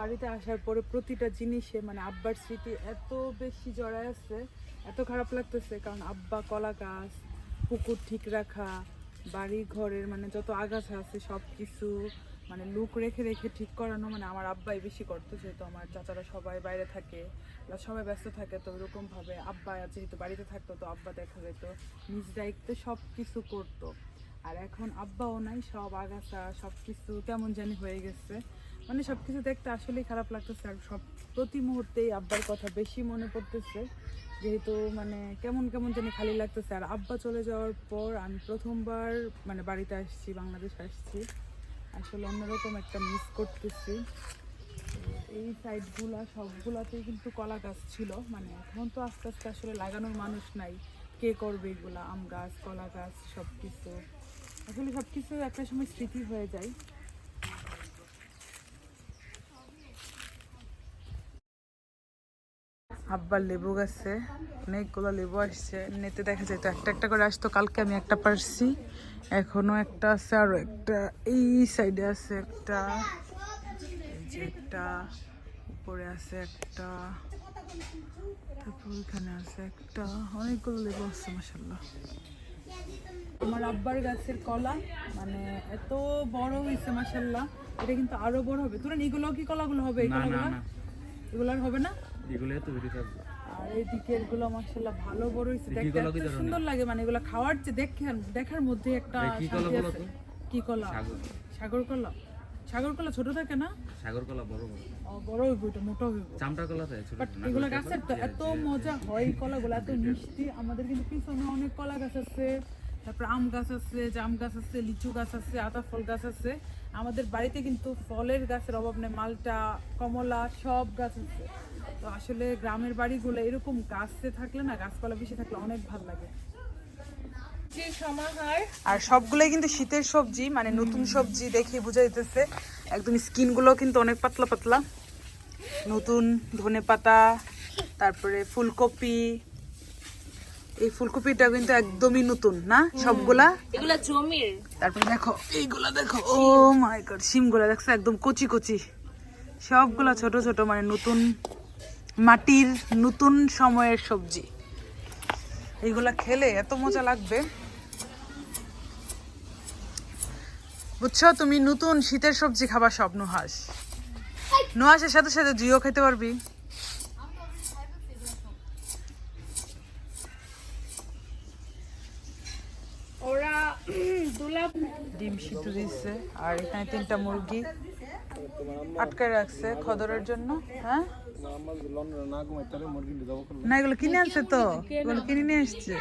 বাড়িতে আসার পরে প্রতিটা জিনিসে মানে আব্বার স্মৃতি এত বেশি জড়ায় আছে, এত খারাপ লাগতেছে। কারণ আব্বা কলা গাছ, পুকুর ঠিক রাখা, বাড়ি ঘরের মানে যত আগাছা আছে সব কিছু মানে লুক রেখে রেখে ঠিক করানো মানে আমার আব্বাই বেশি করতো, যেহেতু আমার চাচারা সবাই বাইরে থাকে প্লাস সবাই ব্যস্ত থাকে, তো ওরকম ভাবে আব্বা যেহেতু বাড়িতে থাকতো, তো আব্বা দেখা যেত, নিজ দায়িত্বে সব কিছু করতো। আর এখন আব্বাও নাই, সব আগাছা সব কিছু কেমন জানি হয়ে গেছে। মানে সব কিছু দেখতে আসলেই খারাপ লাগতেছে। আর সব প্রতি মুহূর্তেই আব্বার কথা বেশি মনে পড়তেছে। যেহেতু মানে কেমন কেমন জানি খালি লাগতেছে। আর আব্বা চলে যাওয়ার পর আমি প্রথমবার মানে বাড়িতে আসছি, বাংলাদেশ আসছি। আসলে অন্যরকম একটা মিস করতেছি। এই সাইডগুলা সবগুলাতেই কিন্তু কলা গাছ ছিল। মানে এখন তো আস্তে আস্তে আসলে লাগানোর মানুষ নাই। কে করবে এগুলা? আম গাছ, কলা গাছ সব কিছু আসলে সব কিছু একটা সময় স্মৃতি হয়ে যায়। আব্বার লেবু গাছে অনেকগুলো লেবু আসছে। নেতে দেখা যায় তো একটা একটা করে আসতো কালকে আমি একটা পারছি। এখনও একটা আছে আরও একটা। এই সাইডে আছে একটা একটা উপরে আছে একটা তারপর ওইখানে আছে একটা। অনেকগুলো লেবু আছে মাসাল্লাহ আমার আব্বার গাছের কলা মানে এত বড় হয়েছে মাসাল্লাহ এটা কিন্তু আরও বড় হবে। তোরা এগুলো কি কলাগুলো হবে? এই না কলাগুলো? এগুলো আর হবে না? এগুলো এত বেশি থাকবে। আর এই দিকের মাশাআল্লাহ ভালো বড় হয়েছে। দেখতে এত সুন্দর লাগে মানে এগুলো খাওয়ার যে দেখেন দেখার মধ্যে একটা কি কলা বলো তো? কি কলা? সাগর। সাগর কলা? সাগর কলা ছোট থাকে না? সাগর কলা বড় বড়। ও, বড় হইব এটা মোটা হইব। চামটা কলা থাকে ছোট বাট ছোট। না এগুলো গাছের তো এত মজা হয় কলাগুলো এত মিষ্টি। আমাদের কিন্তু পিছনে অনেক কলা গাছ আছে। তারপর আম গাছ আছে জাম গাছ আছে লিচু গাছ আছে আতা ফল গাছ আছে। আমাদের বাড়িতে কিন্তু ফলের গাছের অভাব নেই মালটা কমলা সব গাছ আছে। তো আসলে গ্রামের বাড়িগুলো এরকম গাছে থাকলে না গাছপালা বেশি থাকলে অনেক ভালো লাগে। আর সবগুলোই কিন্তু শীতের সবজি মানে নতুন সবজি দেখে বোঝা যেতেছে একদম স্কিনগুলো কিন্তু অনেক পাতলা পাতলা। নতুন ধনে পাতা তারপরে ফুলকপি এই ফুলকপিটা কিন্তু একদমই নতুন না? সবগুলা? এগুলা জমির। তারপরে দেখো এইগুলা দেখো ও মাই গড সিমগুলা দেখছ একদম কচি কচি। সবগুলা ছোট ছোট মানে নতুন মাটির নতুন সময়ের সবজি। এইগুলা খেলে এত মজা লাগবে। বুঝছ তুমি নতুন শীতের সবজি খাবার সব নুহাস নুহাসের সাথে সাথে জুইও খেতে পারবি। ডিম সিদ্ধ দিচ্ছে আর এখানে তিনটা মুরগি আটকে রাখছে খদরের জন্য হ্যাঁ? না, এগুলো কিনে আনছে তো, এগুলো কিনে নিয়ে এসছে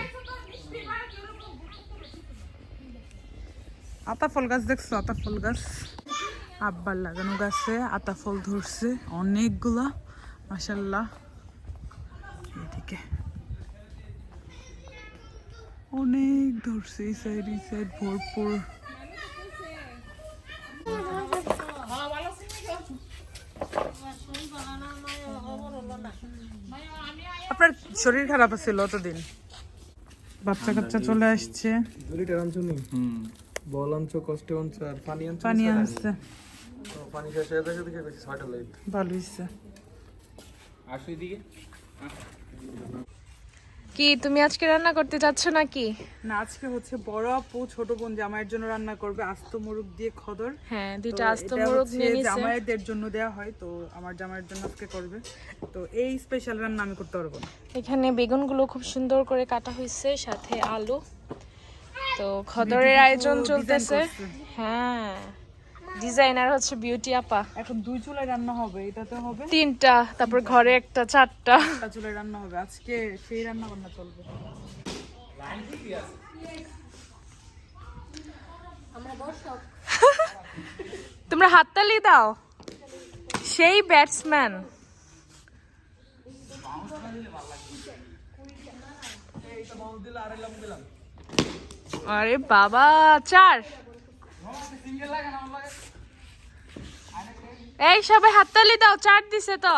আতা ফল গাছ দেখছ? আতা ফল গাছ। আব্বার লাগানো গাছে আতা ফল ধরছে, অনেকগুলা মাসাল্লাহ অনেক ধরছে এই সাইড এই সাইড ভরপুর। আপনার শরীর খারাপ ছিল অতদিন বাচ্চা কাচ্চা চলে আসছে। দুইটা আনছো নি? হুম। বল আনছো কষ্টে আনছো আর পানি আনছো পানি আনছে। তো পানি শেষ হয়ে গেছে দেখে গেছি ছয়টা লাইট ভালো হয়েছে আসো এদিকে। কি তুমি আজকে রান্না করতে যাচ্ছ নাকি? না আজকে হচ্ছে বড় আপু ছোট বোন জামাইয়ের জন্য রান্না করবে আস্ত মুরগ দিয়ে খদর। হ্যাঁ দুইটা আস্ত মোরগ নিয়ে নিছে। জামাইদের জন্য দেয়া হয় তো আমার জামাইয়ের জন্য আজকে করবে। তো এই স্পেশাল রান্না আমি করতে পারব না। এখানে বেগুনগুলো খুব সুন্দর করে কাটা হয়েছে সাথে আলু। তো খদরের আয়োজন চলতেছে। হ্যাঁ। ডিজাইনার হচ্ছে বিউটি আপা। এখন দুই চুলায় রান্না হবে এটাতে হবে? তিনটা তারপর ঘরে একটা চারটা। চুলায় রান্না হবে আজকে সেই রান্না বান্না চলবে। তোমরা হাততালি দাও। সেই ব্যাটসম্যান আরে বাবা চার। এই সবাই হাততালি দাও চার দিছে তো।